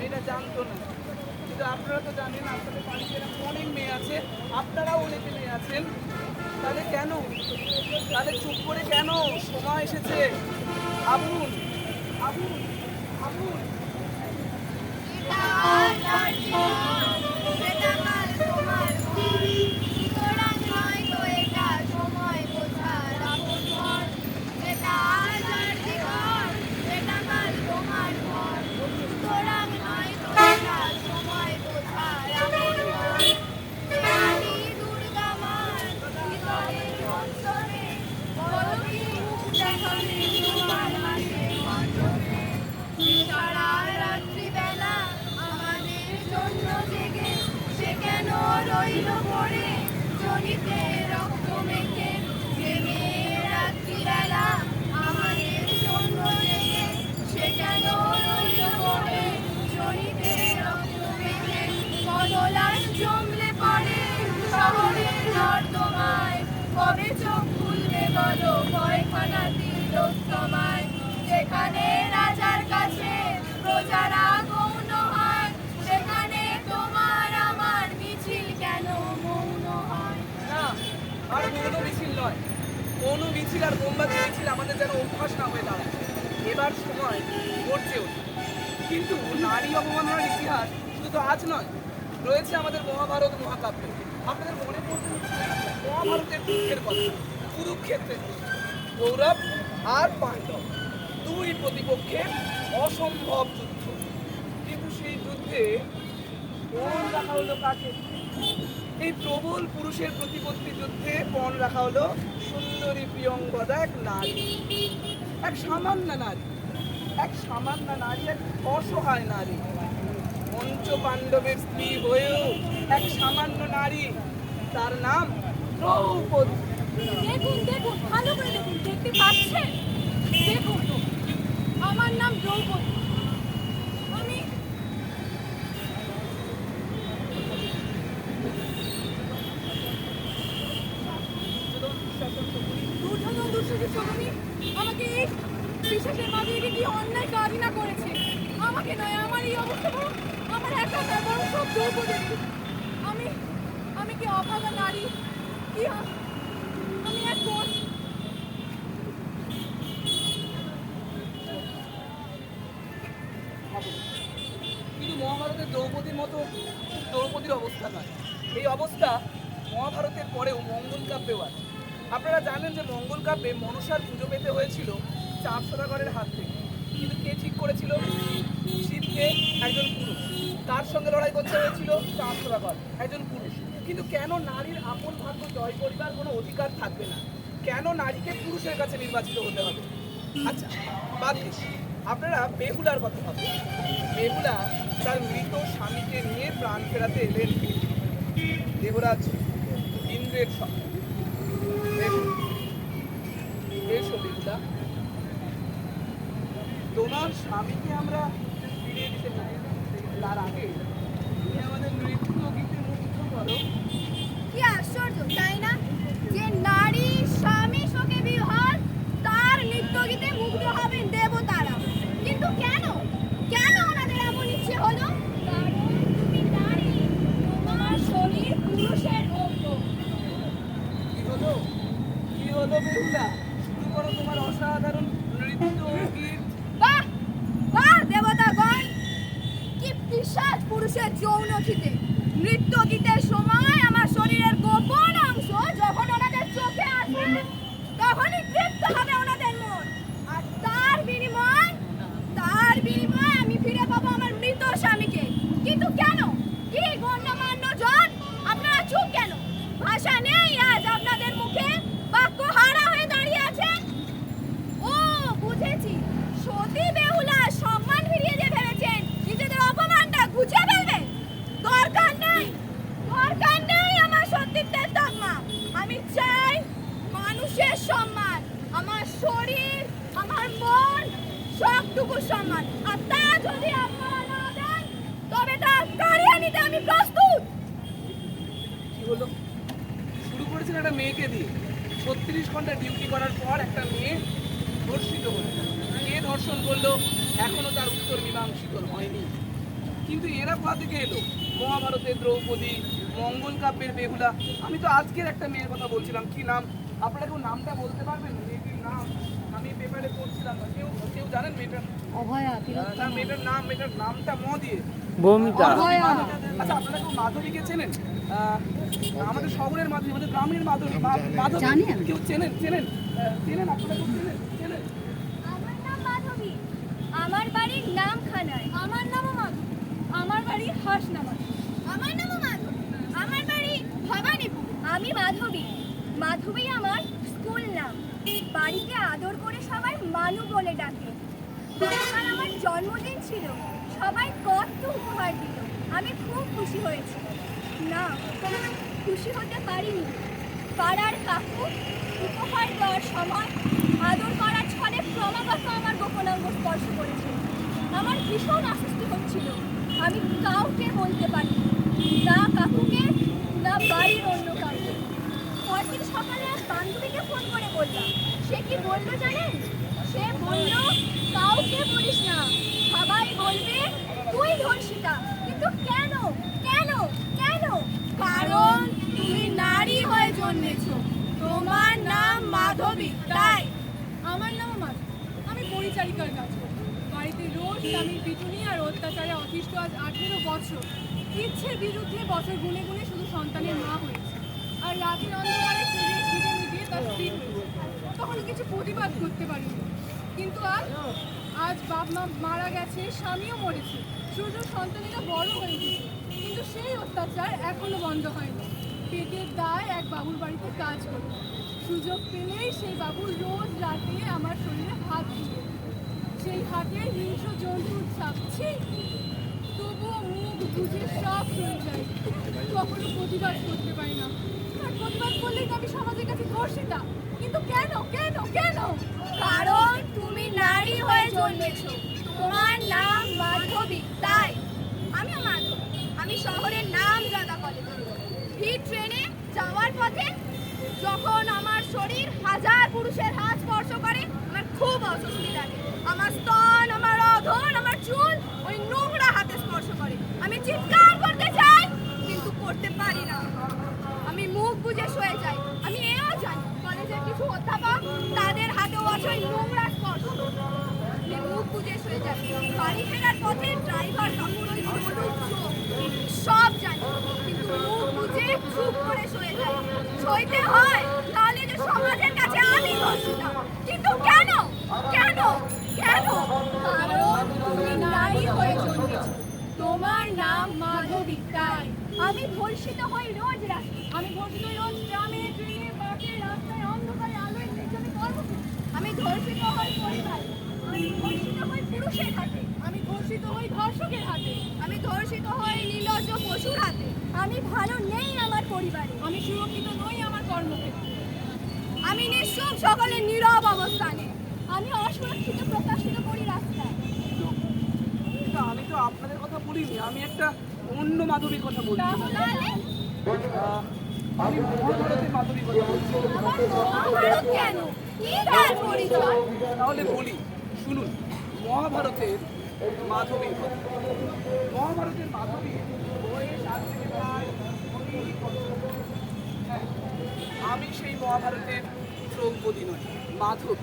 মেয়েটা জানতো না। কিন্তু আপনারা তো জানেন আপনাদের বাড়িতে অনেক মেয়ে আছে। আপনারাও অনেকে মেয়ে আছেন। তাহলে কেন? তাহলে চুপ করে কেন সময় এসেছে? আবুল আবুল আবুল। কোনো মিছিল নয়। কোনো মিছিল আর মোমবাতি মিছিল আমাদের যেন অভ্যাস না হয়ে দাঁড়ায়। এবার সময় ওঠে কিন্তু নারী অবমাননার ইতিহাস শুধু আজ নয়, রয়েছে আমাদের মহাভারত মহাকাব্যে। আপনাদের মনে পড়তে মহাভারতের যুদ্ধের কথা, কুরুক্ষেত্রের যুদ্ধ। কৌরব আর পাণ্ডব, দুই প্রতিপক্ষের অসম্ভব যুদ্ধ। কিন্তু সেই যুদ্ধে পণ রাখা হলো কাকে এই প্রবল পুরুষের প্রতিপত্তি যুদ্ধে পণ রাখা হলো সুন্দরী প্রিয়ঙ্গদা এক নারী। এক সামান্য নারী। এক সামান্য নারী, এক অসহায় নারী। পঞ্চ পাণ্ডবের স্ত্রী হয়েও এক সামান্য নারী। তার নাম দ্রৌপদী। দেখুন দেখুন, ভালো করে দেখুন, দেখতে পাচ্ছেন? দেখুন আমার নাম দ্রৌপদী আমি দুর্যোধন দুঃসাহসের সঙ্গী আমাকে এই বিশ্বাসের মাঝে রেখে কি অন্যায় কাজই না করেছে আমাকে নয় আমার এই অবস্থা বরং আমার একা নয় বরং সব দ্রৌপদী আমি আমি কি অভাগা নারী কি আ- আমি এক কোন কিন্তু মহাভারতের দ্রৌপদীর মতো দ্রৌপদীর অবস্থা নয়। এই অবস্থা মহাভারতের পরেও মঙ্গল কাব্যেও আছে। আপনারা জানেন যে মঙ্গল কাব্যে মনসার পুজো পেতে হয়েছিল চাঁদ সদাগরের হাত থেকে। কিন্তু কে ঠিক করেছিল? শিবকে, একজন পুরুষ। তার সঙ্গে লড়াই করতে হয়েছিল? চাঁদ সদাগর একজন পুরুষ। কিন্তু কেন নারীর আপন ভাগ্য জয় করিবার কোনো অধিকার থাকবে না? কেন নারীকে পুরুষের কাছে নির্বাচিত হতে হবে? আচ্ছা বাদ দিন। আপনারা বেহুলার কথা ভাবুন। বেহুলা তার মৃত স্বামীকে নিয়ে প্রাণ ফেরাতে এলেন। দেবরাজ ইন্দ্রের তোমার স্বামীকে আমরা ফিরিয়ে দিতে চাই তার আগে তুমি আমাদের নৃত্য গীতে মুগ্ধ করো কি আশ্চর্য তাই না যে নারী স্বামী শোকে বিহল তার নৃত্য গীতে মুগ্ধ হবেন দেবতারা কিন্তু কেন কেন ওনাদের এমন ইচ্ছে হলো কারণ তুমি নারী তোমার শরীর পুরুষের অঙ্গ কি হলো কি হলো বেহুলা শুরু করো তোমার অসাধারণ নৃত্য গীত বাহ বাহ দেবতাগণ কি পিশাচ পুরুষের যৌন খিতে নৃত্য গীতের সময় আমার শরীরের গোপন অংশ যখন ওনাদের চোখে আসে তখনই তৃপ্ত হবে ওনাদের মন আর তার বিনিময় তার বিনিময়ে আমি ফিরে পাবো আমার মৃত স্বামীকে কিন্তু কেন কি গণ্যমান্য জন আপনারা চুপ কেন ভাষা নেই আজ আপনাদের মুখে বাক্য হারা হয়ে দাঁড়িয়ে আছেন ও বুঝেছি সতী বেহুলা সম্মান ফিরিয়ে দিয়ে ভেবেছেন নিজেদের অপমানটা গুছিয়ে ফেলবেন দরকার নেই দরকার নেই আমার সতীত্বের তকমা আমি চাই মানুষের সম্মান আমার শরীর আমার মন সবটুকু সম্মান। আর তা যদি আপনারা না দেন, তবে তা কারিয়ে নিতে আমি প্রস্তুত। কি হলো শুরু করেছেন একটা মেয়েকে দিয়ে। ছত্রিশ ঘণ্টা ডিউটি করার পর একটা মেয়ে ধর্ষিত হলো। কে ধর্ষণ করল এখনও তার উত্তর মীমাংসিত হয়নি। কিন্তু এরা কোথা থেকে এলো? মহাভারতের দ্রৌপদী, মঙ্গল কাব্যের বেহুলা। আমি তো আজকের একটা মেয়ের কথা বলছিলাম। কি নাম? আপনারা কেউ নামটা বলতে পারবেন? মেয়েটির নাম? পেপারে পড়ছিলাম না। কেউ কেউ জানেন মেয়েটার অভয়া না মেয়েটার নাম মেয়েটার নামটা ম দিয়ে। আচ্ছা আপনারা কেউ মাধবীকে চেনেন? আহ, আমাদের শহরের মাধবী আমাদের গ্রামের মাধবী মাধবী কেউ চেনেন? চেনেন? চেনেন? আপনারা কেউ চেনেন চেনেন আমার নাম মাধবী আমার বাড়ির নাম খানায় আমার নামও মাধবী আমার বাড়ি হাসনাবাদ আমার নামও মাধবী আমার বাড়ি ভবানীপুর আমি মাধবী মাধবী আমার স্কুল নাম বাড়িতে আদর করে সবাই মানু বলে ডাকে। গতকাল আমার জন্মদিন ছিল। সবাই কত উপহার দিল। আমি খুব খুশি হয়েছি। না খুশি হতে পারিনি। পাড়ার কাকু উপহার দেওয়ার সময় আদর করার ছলে ক্রমাগত আমার গোপনাঙ্গ স্পর্শ করেছে। আমার ভীষণ আশ্বস্তি হচ্ছিল। আমি কাউকে বলতে পারি না কাকুকে, না বাড়ির অন্য কাউকে। পরদিন সকালে এক বান্ধবীকে ফোন করে বললাম, সে কি বলল জানেন? সে বলল, কাউকে বলিস না। সবাই বলবে, তুই ধর্ষিতা। কিন্তু কেন? কেন? কেন? কারণ তুমি নারী হয়ে জন্মেছো। তোমার নাম মাধবী, তাই? আমার নাম মাধবী আমি পরিচারিকার কাজ বাড়িতে রোজ স্বামীর পিটুনি আর অত্যাচারে অতিষ্ঠ আজ আঠেরো বছর। ইচ্ছের বিরুদ্ধে বছর গুনে গুনে শুধু সন্তানের মা হয়েছে। আর রাতের অন্ধকারে তার স্ত্রী তখন কিছু প্রতিবাদ করতে পারিনি। কিন্তু আজ আজ বাপ মা মারা গেছে, স্বামীও মরেছে। সূর্য সন্তানেরা বড় হয়ে গেছে, কিন্তু সেই অত্যাচার এখনও বন্ধ হয়নি। পেটের দায় এক বাবুর বাড়িতে কাজ করি। সুযোগ পেলেই সেই বাবু রোজ রাতে আমার শরীরে হাত দিয়ে। সেই হাতে হিংস্র জন্তুর ছাপছি তবুও মুখ বুঝে সব হয়ে যায়। কখনো প্রতিবাদ করতে পারি না। আর প্রতিবাদ করলেই তো আমি সমাজের কাছে ধর্ষিতা। কিন্তু কেন কেন কেন? কারণ নারী হয়ে জন্মেছ। তোমার নাম মাধবী, তাই? আমি মাধবী। আমি শহরের নাম জাদা কলেজ ভিড় ট্রেনে যাওয়ার পথে যখন আমার শরীর হাজার পুরুষের হাত স্পর্শ করে, আমার খুব অসুস্থ লাগে। আমার স্তন, আমার অধন, আমার চুল ওই নোংরা হাতে স্পর্শ করে আমি চিৎকার করতে চাই কিন্তু করতে পারি না আমি মুখ বুজে শুয়ে যাই আমি এও জানি কলেজের কিছু অধ্যাপক তাদের হাতেও আছে ওই নোংরা স্পর্শ আমি মুখ বুজে শুয়ে যাই বাড়ি ফেরার পথে ড্রাইভার কাকুর ওই হলুদ চোখ সব জানি কিন্তু মুখ বুজে চুপ করে শুয়ে যাই সইতে হয় নাহলে যে সমাজের কাছে আমি ধর্ষিতা কিন্তু কেন কেন কেন কারণ তুমি নারী হয়ে জন্মেছো তোমার নাম মাধবী তাই আমি ধর্ষিত হই রোজ রাতে আমি ধর্ষিত রোজ গ্রামে ট্রেনে বাসে রাস্তায় অন্ধকারে আলোয় নির্জনে কর্মক্ষেত্রে আমি ধর্ষিত হই পরিবার আমি ধর্ষিত হই পুরুষের হাতে আমি ধর্ষিত হই ধর্ষকের হাতে আমি ধর্ষিত হই নির্লজ্জ পশুর হাতে আমি ভালো নেই আমার পরিবারে আমি সুরক্ষিত নই আমার কর্মক্ষেত্রে আমি নিঃসুপ সকলের নীরব অবস্থানে আমি অসুরক্ষিত প্রকাশিত করি রাস্তায় কিন্তু আমি তো আপনাদের কথা বলিনি আমি একটা অন্য মাধবীর কথা বলছি। আমি মহাভারতের মাধবীর কথা তাহলে বলি, শুনুন, মহাভারতের মাধবী মহাভারতের মাধবী আমি সেই মহাভারতের দ্রৌপদী নই, মাধব।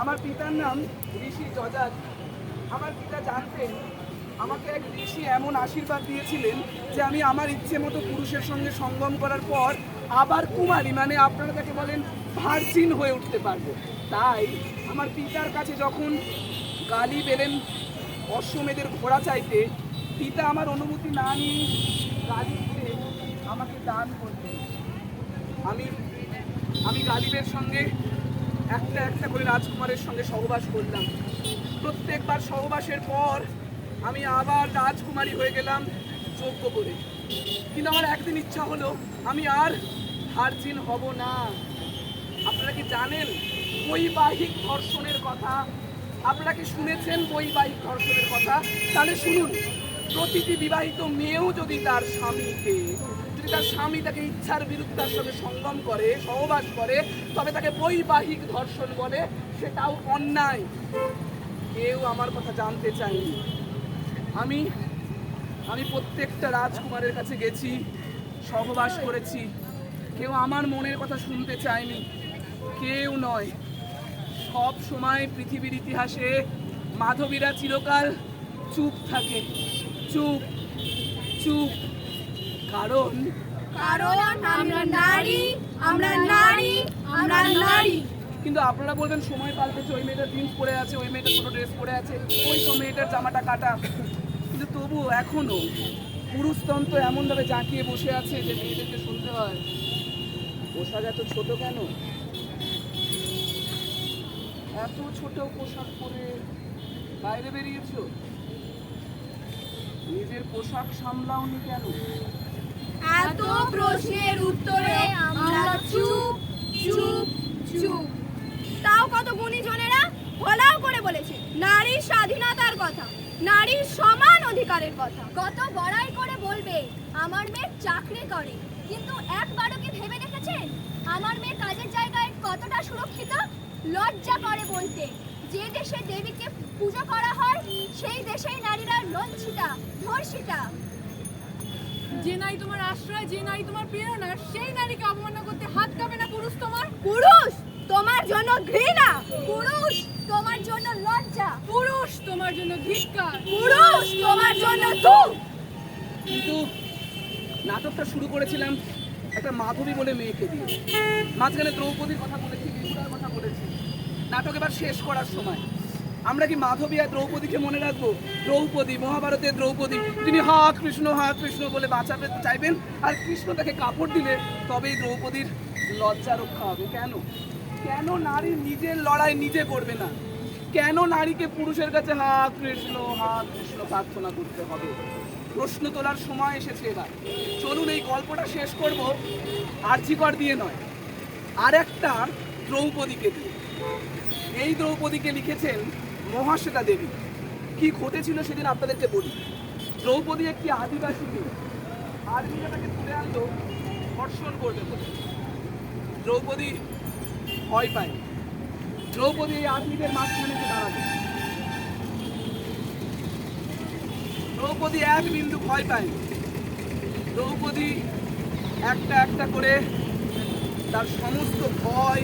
আমার পিতার নাম ঋষি যজাত। আমার পিতা জানতেন আমাকে এক ঋষি এমন আশীর্বাদ দিয়েছিলেন যে আমি আমার ইচ্ছে মতো পুরুষের সঙ্গে সঙ্গম করার পর আবার কুমারী মানে আপনারা যাকে বলেন ভার্জিন হয়ে উঠতে পারব। তাই আমার পিতার কাছে যখন গালি বেলেন অশ্বমেধের ঘোড়া চাইতে, পিতা আমার অনুমতি না নিয়ে গালি আমাকে দান করতেন আমি আমি গালিবের সঙ্গে একটা একটা করে রাজকুমারের সঙ্গে সহবাস করলাম। প্রত্যেকবার সহবাসের পর আমি আবার রাজকুমারী হয়ে গেলাম যোগ্য করে কিন্তু আমার একদিন ইচ্ছা হলো, আমি আর ভার্জিন হব না। আপনারা কি জানেন বৈবাহিক ধর্ষণের কথা? আপনারা কি শুনেছেন বৈবাহিক ধর্ষণের কথা? তাহলে শুনুন, প্রতিটি বিবাহিত মেয়েও যদি তার স্বামীকে, যদি তার স্বামী তাকে ইচ্ছার বিরুদ্ধে তার সঙ্গে সঙ্গম করে, সহবাস করে, তবে তাকে বৈবাহিক ধর্ষণ বলে, সেটাও অন্যায়। কেউ আমার কথা জানতে চায়নি। আমি আমি প্রত্যেকটা রাজকুমারের কাছে গেছি সহবাস করেছি। কেউ আমার মনের কথা শুনতে চায়নি কেউ নয়। সব সময় পৃথিবীর ইতিহাসে মাধবীরা চিরকাল চুপ থাকে চুপ চুপ। কারণ কারণ আমরা নারী আমরা নারী আমরা নারী। কিন্তু আপনারা বলবেন সময় পাল্টেছে ওই মেয়েটা জিন্স পরে আছে ওই মেয়েটা ছোট ড্রেস পরে আছে ওই সব মেয়েটার জামাটা কাটা। কিন্তু তবু এখনও পুরুষতন্ত্র এমনভাবে জাঁকিয়ে বসে আছে যে মেয়েদেরকে শুনতে হয়। পোশাক এত ছোট কেন? এত ছোট পোশাক পরে বাইরে বেরিয়েছো? নিজের পোশাক সামলাওনি কেন? এত প্রশ্নের উত্তরে আমরা চুপ চুপ চুপ। তাও কত গুণীজনেরা ফলাও করে বলেছে নারী স্বাধীনতার কথা। নারীর সমান অধিকারের কথা। কত বড়াই করে বলবে আমার মেয়ে চাকরি করে। কিন্তু একবারও কি ভেবে দেখেছেন? আমার মেয়ে কাজের জায়গায় কতটা সুরক্ষিত? লজ্জা করে বলতে। যে দেশে দেবীকে পুজো করা হয় সেই দেশেই নারীরা লজ্জিতা ধর্ষিতা। যে নারী তোমার আশ্রয় যে নারী তোমার প্রেরণা সেই নারীকে অবমাননা করতে হাত কাঁপে না পুরুষ তোমার? পুরুষ তোমার জন্য ঘৃণা পুরুষ তোমার জন্য লজ্জা পুরুষ তোমার জন্য ধিক্কার। পুরুষ তোমার জন্য তুম কিন্তু নাটকটা শুরু করেছিলাম একটা মাধবী বলে মেয়েকে দিয়ে। মাঝখানে দ্রৌপদীর কথা বলেছি বেহুলার কথা বলেছি। নাটক এবার শেষ করার সময়। আমরা কি মাধবী আর দ্রৌপদীকে মনে রাখব? দ্রৌপদী মহাভারতের দ্রৌপদী তিনি হা কৃষ্ণ হা কৃষ্ণ বলে বাঁচাতে চাইবেন আর কৃষ্ণ তাকে কাপড় দিলে তবেই দ্রৌপদীর লজ্জা রক্ষা হবে। কেন? কেন নারী নিজের লড়াই নিজে করবে না? কেন নারীকে পুরুষের কাছে হা, কৃষ্ণ হা, কৃষ্ণ প্রার্থনা করতে হবে? প্রশ্ন তোলার সময় এসেছে এবার। চলুন এই গল্পটা শেষ করব আর্যিকর দিয়ে নয় আর একটা দ্রৌপদীকে দিয়ে। এই দ্রৌপদীকে লিখেছেন মহাশ্বেতা দেবী। কি ঘটেছিল সেদিন আপনাদেরকে বলি। দ্রৌপদী একটি আদিবাসী মেয়ে। আর্মিরা তুলে আনলো, ধর্ষণ করবে বলে। দ্রৌপদী ভয় পায়। দ্রৌপদী এই আর্মিদের মাঝখানে এসে দাঁড়াবে। দ্রৌপদী এক বিন্দু ভয় পায়। দ্রৌপদী একটা একটা করে তার সমস্ত ভয়,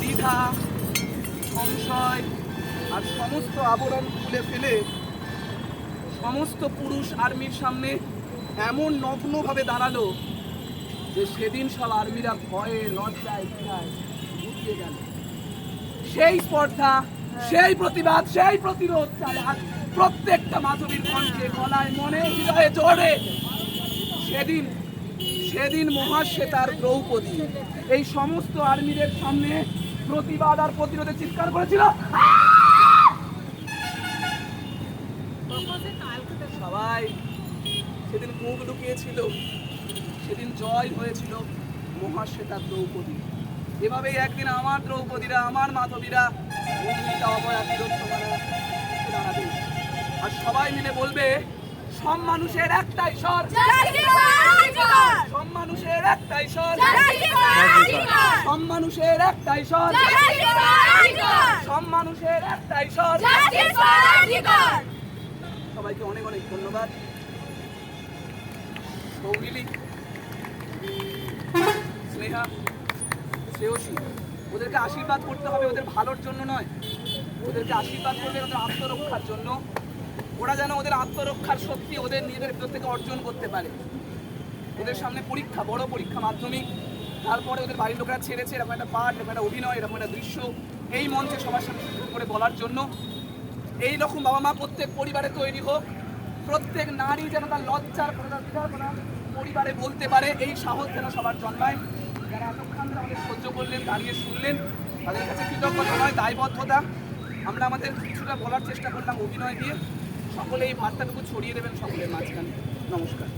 দ্বিধা, সংশয় আর সমস্ত আবরণ খুলে ফেলে সমস্ত পুরুষ আর্মির সামনে এমন নগ্নভাবে দাঁড়াল যে সেদিন সব আর্মিরা ভয়ে লজ্জায় দ্বিধায় লুকিয়ে গেল। সেই স্পর্ধা, সেই প্রতিবাদ, সেই প্রতিরোধ চালে আজ প্রত্যেকটা মাধবীর কণ্ঠে, গলায়, মনে, হৃদয়ে, জোরে। সেদিন সেদিন মহাশ্বেতার দ্রৌপদী এই সমস্ত আর্মিদের সামনে প্রতিবাদ আর প্রতিরোধে চিৎকার করেছিল। সবাই সেদিন মুখ লুকিয়েছিল, সেদিন জয় হয়েছিল মহাশ্বেতা দ্রৌপদী এভাবেই একদিন আমার দ্রৌপদীরা আমার মাধবীরা দাঁড়াবে আর সবাই মিলে বলবে সব মানুষের একটাই স্বর। সব মানুষের একটাই স্বর। সব মানুষের একটাই স্বর। সব মানুষের একটাই স্বর। সবাইকে অনেক অনেক ধন্যবাদ। সৌমিলি স্নেহা শ্রেয়সী। ওদেরকে আশীর্বাদ করতে হবে ওদের ভালোর জন্য নয়। ওদেরকে আশীর্বাদ করবে ওদের আত্মরক্ষার জন্য। ওরা যেন ওদের আত্মরক্ষার শক্তি ওদের নিজেদের ভিতর থেকে অর্জন করতে পারে। ওদের সামনে পরীক্ষা, বড় পরীক্ষা, মাধ্যমিক। তারপরে ওদের বাড়ির লোকেরা ছেড়েছে, এরকম একটা পাঠ, এরকম একটা অভিনয়, এরকম একটা দৃশ্য এই মঞ্চে সবার সামনে করে বলার জন্য। এই রকম বাবা মা প্রত্যেক পরিবারে তৈরি হোক। প্রত্যেক নারী যেন তার লজ্জার দ্বিধার পরিবারে বলতে পারে, এই সাহস যেন সবার জন্মায়। যারা আমাদের সহ্য করলেন, দাঁড়িয়ে শুনলেন। তাদের কাছে কৃতজ্ঞতা নয় দায়বদ্ধতা। আমরা আমাদের কিছুটা বলার চেষ্টা করলাম অভিনয় দিয়ে সকলে এই বার্তাটুকু ছড়িয়ে দেবেন সকলের মাঝখানে। নমস্কার।